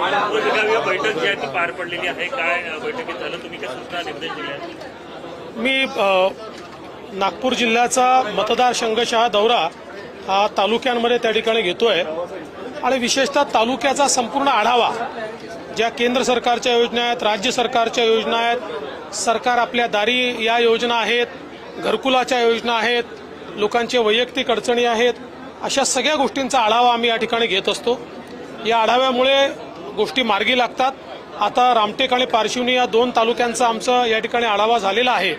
बैठक जी आहे ती पार पडलेली आहे काय बैठकीत झालं तुम्ही काय सूचना निर्देश दिले मी नागपूर जिल्ह्याचा मतदारसंघशहा दौरा हा तालुक्यांमध्ये त्या ठिकाणी घेतोय. आणि विशेषतः तालुक्याचा संपूर्ण आढावा ज्या केंद्र सरकारच्या योजना आहेत राज्य सरकारच्या योजना आहेत सरकार आपल्या दारी या योजना आहेत घरकुलाच्या योजना आहेत लोकांचे वैयक्तिक अडचणी आहेत अशा सगळ्या गोष्टींचा आढावा आम्ही या ठिकाणी घेत असतो. या आढाव्यामुळे गोष्टी मार्गी लागतात. आता रामटेक आणि पारशिवनी या दोन तालुक्यांचा आमचा या ठिकाणी आढावा झालेला आहे.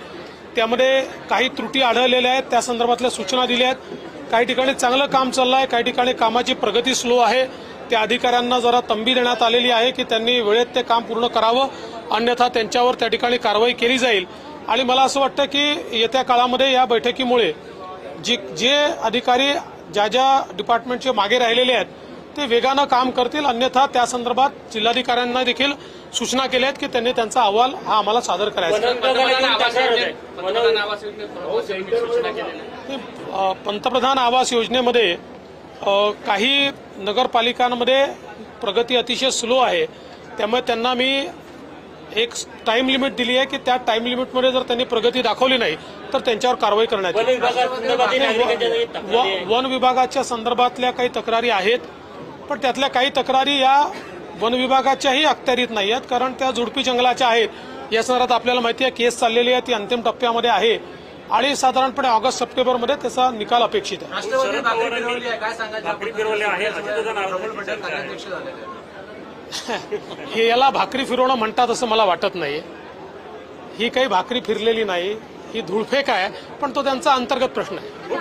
त्यामध्ये काही त्रुटी आढळलेल्या आहेत. त्या संदर्भातल्या सूचना दिल्या आहेत. काही ठिकाणी चांगलं काम चाललं आहे काही ठिकाणी कामाची प्रगती स्लो आहे. त्या अधिकाऱ्यांना जरा तंबी देण्यात आलेली आहे की त्यांनी वेळेत ते काम पूर्ण करावं. अन्यथा त्यांच्यावर त्या ठिकाणी कारवाई केली जाईल. आणि मला असं वाटतं की येत्या काळामध्ये या बैठकीमुळे जी जे अधिकारी ज्या ज्या डिपार्टमेंटचे मागे राहिलेले आहेत ते वेगानं काम करतील अन्यथा त्या संदर्भात जिल्हाधिकाऱ्यांना देखील सूचना केल्या आहेत की त्यांनी त्यांचा अहवाल हा आम्हाला सादर करायचा. पंतप्रधान आवास. हे, पंतप्रधान आवास योजनेमध्ये काही नगरपालिकांमध्ये प्रगती अतिशय स्लो आहे त्यामुळे त्यांना मी एक टाइम लिमिट दिली आहे की त्या टाइम लिमिटमध्ये जर त्यांनी प्रगती दाखवली नाही तर त्यांच्यावर कारवाई करण्यात येईल. वन विभागाच्या संदर्भातल्या काही तक्रारी आहेत पण त्यातल्या काही तक्रारी या वन विभागाच्याही अखत्यारीत नाही आहेत कारण त्या जुडपी जंगलाच्या आहेत. या संदर्भात आपल्याला माहिती आहे केस चाललेली आहे ती अंतिम टप्प्यामध्ये आहे. आणि साधारणपणे ऑगस्ट सप्टेंबरमध्ये त्याचा निकाल अपेक्षित आहे. हे याला भाकरी फिरवणं म्हणतात असं मला वाटत नाही ही काही भाकरी फिरलेली नाही ही धुळफेक आहे पण तो त्यांचा अंतर्गत प्रश्न आहे.